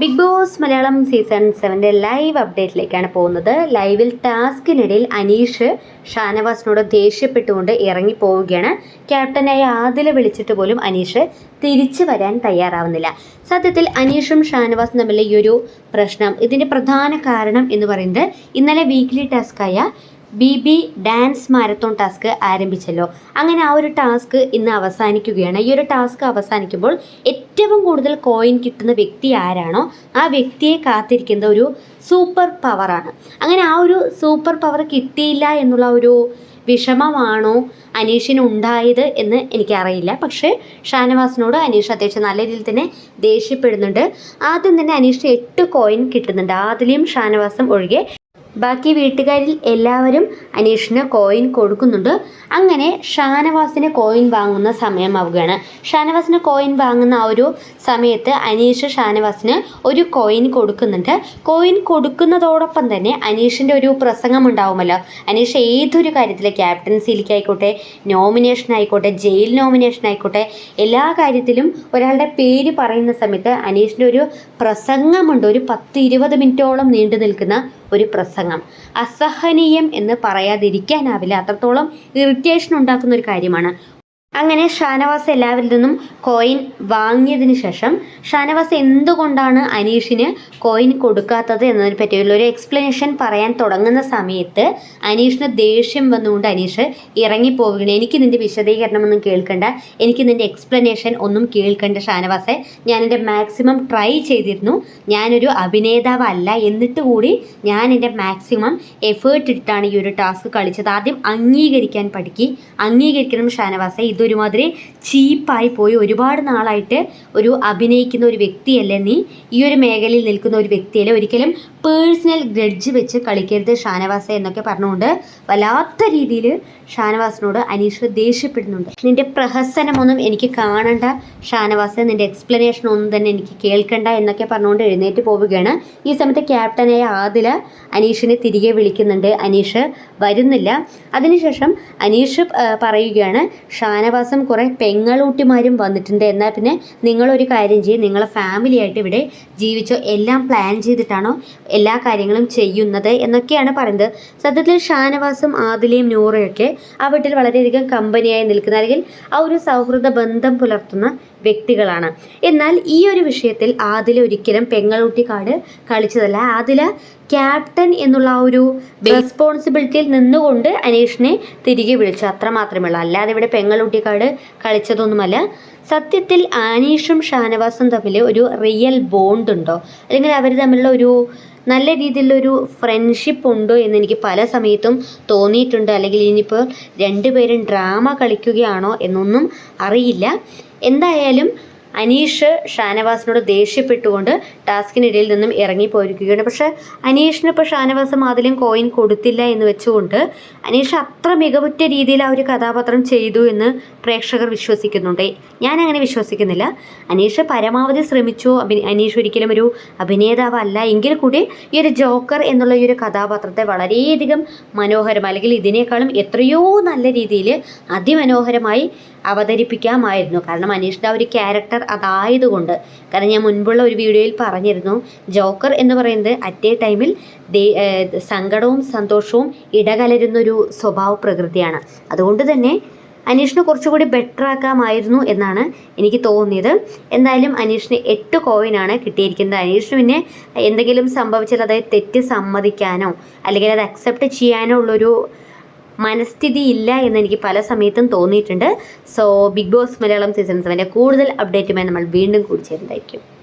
Big Boss Malayalam season സെവന്റെ live അപ്ഡേറ്റിലേക്കാണ് പോകുന്നത്. ലൈവിൽ ടാസ്കിനിടയിൽ അനീഷ് ഷാനവാസിനോട് ദേഷ്യപ്പെട്ടുകൊണ്ട് ഇറങ്ങി പോവുകയാണ് ക്യാപ്റ്റനായ ആദില വിളിച്ചിട്ട് പോലും അനീഷ് തിരിച്ചു വരാൻ തയ്യാറാവുന്നില്ല. സത്യത്തിൽ അനീഷും ഷാനവാസും തമ്മിലെ ഈ ഒരു പ്രശ്നം ഇതിന്റെ പ്രധാന കാരണം എന്ന് പറയുന്നത് ഇന്നലെ weekly ടാസ്കായ B B dance marathon task ആരംഭിച്ചല്ലോ. അങ്ങനെ ആ ഒരു ടാസ്ക് ഇന്ന് അവസാനിക്കുകയാണ്. ഈ ഒരു ടാസ്ക് അവസാനിക്കുമ്പോൾ ഏറ്റവും കൂടുതൽ കോയിൻ കിട്ടുന്ന വ്യക്തി ആരാണോ ആ വ്യക്തിയെ കാത്തിരിക്കുന്ന ഒരു സൂപ്പർ പവറാണ് അങ്ങനെ ആ ഒരു സൂപ്പർ പവർ കിട്ടിയില്ല എന്നുള്ള ഒരു വിഷമമാണോ അനീഷിന് ഉണ്ടായത് എന്ന് എനിക്കറിയില്ല. പക്ഷേ ഷാനവാസിനോട് അനീഷ് അത്യാവശ്യം നല്ല രീതിയിൽ തന്നെ ദേഷ്യപ്പെടുന്നുണ്ട്. ആദ്യം തന്നെ അനീഷിന് എട്ട് കോയിൻ കിട്ടുന്നുണ്ട്. ആദ്യം ഷാനവാസം ഒഴികെ ബാക്കി വീട്ടുകാരിൽ എല്ലാവരും അനീഷിന് കോയിൻ കൊടുക്കുന്നുണ്ട്. അങ്ങനെ ഷാനവാസിന് കോയിൻ വാങ്ങുന്ന സമയമാവുകയാണ്. ഷാനവാസിന് കോയിൻ വാങ്ങുന്ന ആ ഒരു സമയത്ത് അനീഷ് ഷാനവാസിന് ഒരു കോയിൻ കൊടുക്കുന്നുണ്ട്. കോയിൻ കൊടുക്കുന്നതോടൊപ്പം തന്നെ അനീഷിന്റെ ഒരു പ്രസംഗം ഉണ്ടാവുമല്ലോ അനീഷ് ഏതൊരു കാര്യത്തിൽ ക്യാപ്റ്റൻസിയിലേക്ക് ആയിക്കോട്ടെ നോമിനേഷൻ ആയിക്കോട്ടെ ജയിൽ നോമിനേഷൻ ആയിക്കോട്ടെ എല്ലാ കാര്യത്തിലും ഒരാളുടെ പേര് പറയുന്ന സമയത്ത് അനീഷിന്റെ ഒരു പ്രസംഗമുണ്ട്. ഒരു പത്ത് ഇരുപത് മിനിറ്റോളം നീണ്ടു നിൽക്കുന്ന ഒരു പ്രസംഗം. അസഹനീയം എന്ന് പറയാതിരിക്കാനാവില്ല. അത്രത്തോളം ഇറിറ്റേഷൻ ഉണ്ടാക്കുന്ന ഒരു കാര്യമാണ്. അങ്ങനെ ഷാനവാസ് എല്ലാവരിൽ നിന്നും കോയിൻ വാങ്ങിയതിന് ശേഷം ഷാനവാസ് എന്തുകൊണ്ടാണ് അനീഷിന് കോയിൻ കൊടുക്കാത്തത് എന്നതിനെ പറ്റിയുള്ള ഒരു എക്സ്പ്ലനേഷൻ പറയാൻ തുടങ്ങുന്ന സമയത്ത് അനീഷിന് ദേഷ്യം വന്നുകൊണ്ട് അനീഷ് ഇറങ്ങിപ്പോവുകയാണ്. എനിക്ക് നിന്റെ വിശദീകരണമൊന്നും കേൾക്കണ്ട. എനിക്ക് നിന്റെ എക്സ്പ്ലനേഷൻ ഒന്നും കേൾക്കണ്ട ഷാനവാസെ. ഞാൻ എന്റെ മാക്സിമം ട്രൈ ചെയ്തിരുന്നു. ഞാനൊരു അഭിനേതാവല്ല എന്നിട്ട് കൂടി ഞാൻ എന്റെ മാക്സിമം എഫേർട്ട് ഇട്ടാണ് ഈ ഒരു ടാസ്ക് കളിച്ചത്. ആദ്യം അംഗീകരിക്കാൻ പഠിക്കി. അംഗീകരിക്കണം ഷാനവാസെ. ഇതൊരുമാതിരി ചീപ്പായി പോയി ഒരുപാട് നാളായിട്ട് ഒരു അഭിനയിക്കുന്ന ഒരു വ്യക്തിയല്ലേ നീ? ഈ ഒരു മേഖലയിൽ നിൽക്കുന്ന ഒരു വ്യക്തിയല്ലേ? ഒരിക്കലും പേഴ്സണൽ ഗ്രഡ്ജ് വെച്ച് കളിക്കരുത് ഷാനവാസ എന്നൊക്കെ പറഞ്ഞുകൊണ്ട് വല്ലാത്ത രീതിയിൽ ഷാനവാസിനോട് അനീഷ് ദേഷ്യപ്പെടുന്നുണ്ട്. നിന്റെ പ്രഹസനമൊന്നും എനിക്ക് കാണണ്ട ഷാനവാസ് നിന്റെ എക്സ്പ്ലനേഷൻ ഒന്നും തന്നെ എനിക്ക് കേൾക്കണ്ട എന്നൊക്കെ പറഞ്ഞുകൊണ്ട് എഴുന്നേറ്റ് പോവുകയാണ്. ഈ സമയത്ത് ക്യാപ്റ്റനായ ആദില അനീഷിനെ തിരികെ വിളിക്കുന്നുണ്ട്. അനീഷ് വരുന്നില്ല. അതിനുശേഷം അനീഷ് പറയുകയാണ് പറയുകയാണ് ഷാനവാസും കുറേ പെങ്ങളൂട്ടിമാരും വന്നിട്ടുണ്ട്. എന്നാൽ പിന്നെ നിങ്ങളൊരു കാര്യം ചെയ്യും. നിങ്ങളെ ഫാമിലി ആയിട്ട് ഇവിടെ ജീവിച്ചോ എല്ലാം പ്ലാൻ ചെയ്തിട്ടാണോ എല്ലാ കാര്യങ്ങളും ചെയ്യുന്നത് എന്നൊക്കെയാണ് പറയുന്നത്. സത്യത്തിൽ ഷാനവാസും ആദിലയും നൂറയൊക്കെ ആ വീട്ടിൽ വളരെയധികം കമ്പനിയായി നിൽക്കുന്ന അല്ലെങ്കിൽ ആ ഒരു സൗഹൃദ ബന്ധം പുലർത്തുന്ന വ്യക്തികളാണ്. എന്നാൽ ഈ ഒരു വിഷയത്തിൽ ആദില ഒരിക്കലും പെങ്ങളൂട്ടി കാർഡ് കളിച്ചതല്ല. ആദില ക്യാപ്റ്റൻ എന്നുള്ള ആ ഒരു റെസ്പോൺസിബിലിറ്റിയിൽ നിന്നുകൊണ്ട് അനീഷിനെ തിരികെ വിളിച്ചു. അത്ര മാത്രമേ ഉള്ളൂ അല്ലാതെ ഇവിടെ പെങ്ങളുട്ടിക്കാട് കളിച്ചതൊന്നുമല്ല. സത്യത്തിൽ അനീഷും ഷാനവാസും തമ്മിൽ ഒരു റിയൽ ബോണ്ട് ഉണ്ടോ? അല്ലെങ്കിൽ അവർ തമ്മിലുള്ള ഒരു നല്ല രീതിയിലൊരു ഫ്രണ്ട്ഷിപ്പ് ഉണ്ടോ എന്ന് എനിക്ക് പല സമയത്തും തോന്നിയിട്ടുണ്ട്. അല്ലെങ്കിൽ ഇനിയിപ്പോൾ രണ്ടുപേരും ഡ്രാമ കളിക്കുകയാണോ എന്നൊന്നും അറിയില്ല. എന്തായാലും അനീഷ് ഷാനവാസിനോട് ദേഷ്യപ്പെട്ടുകൊണ്ട് ടാസ്കിനിടയിൽ നിന്നും ഇറങ്ങിപ്പോയിരിക്കുകയാണ്. പക്ഷേ അനീഷിന് ഇപ്പോൾ ഷാനവാസ് ആദ്യം കോയിൻ കൊടുത്തില്ല എന്ന് വെച്ചുകൊണ്ട് അനീഷ് അത്ര മികവുറ്റ രീതിയിൽ ആ ഒരു കഥാപാത്രം ചെയ്തു എന്ന് പ്രേക്ഷകർ വിശ്വസിക്കുന്നുണ്ട്. ഞാൻ അങ്ങനെ വിശ്വസിക്കുന്നില്ല. അനീഷ് പരമാവധി ശ്രമിച്ചു. അഭി അനീഷ് ഒരിക്കലും ഒരു അഭിനേതാവല്ല. എങ്കിൽ കൂടി ഈ ഒരു ജോക്കർ എന്നുള്ള ഈ ഒരു കഥാപാത്രത്തെ വളരെയധികം മനോഹരം അല്ലെങ്കിൽ ഇതിനേക്കാളും എത്രയോ നല്ല രീതിയിൽ അതിമനോഹരമായി അവതരിപ്പിക്കാമായിരുന്നു. കാരണം അനീഷിന്റെ ആ ഒരു ക്യാരക്ടർ അതായതുകൊണ്ട്. കാരണം ഞാൻ മുൻപുള്ള ഒരു വീഡിയോയിൽ പറഞ്ഞിരുന്നു ജോക്കർ എന്ന് പറയുന്നത് അറ്റ് എ ടൈമിൽ സങ്കടവും സന്തോഷവും ഇടകലരുന്നൊരു സ്വഭാവ പ്രകൃതിയാണ്. അതുകൊണ്ട് തന്നെ അനീഷിനെ കുറച്ചുകൂടി ബെറ്റർ ആക്കാമായിരുന്നു എന്നാണ് എനിക്ക് തോന്നിയത്. എന്തായാലും അനീഷിന് എട്ട് കോയിനാണ് കിട്ടിയിരിക്കുന്നത്. അനീഷിന് പിന്നെ എന്തെങ്കിലും സംഭവിച്ചാൽ അതായത് തെറ്റ് സമ്മതിക്കാനോ അല്ലെങ്കിൽ അത് അക്സെപ്റ്റ് ചെയ്യാനോ ഉള്ളൊരു മനസ്ഥിതി ഇല്ല എന്ന് എനിക്ക് പല സമയത്തും തോന്നിയിട്ടുണ്ട്. So Big Boss Malayalam season സെവന്റെ കൂടുതൽ അപ്ഡേറ്റുമായി നമ്മൾ വീണ്ടും കൂടി ചേരുന്നതായിരിക്കും.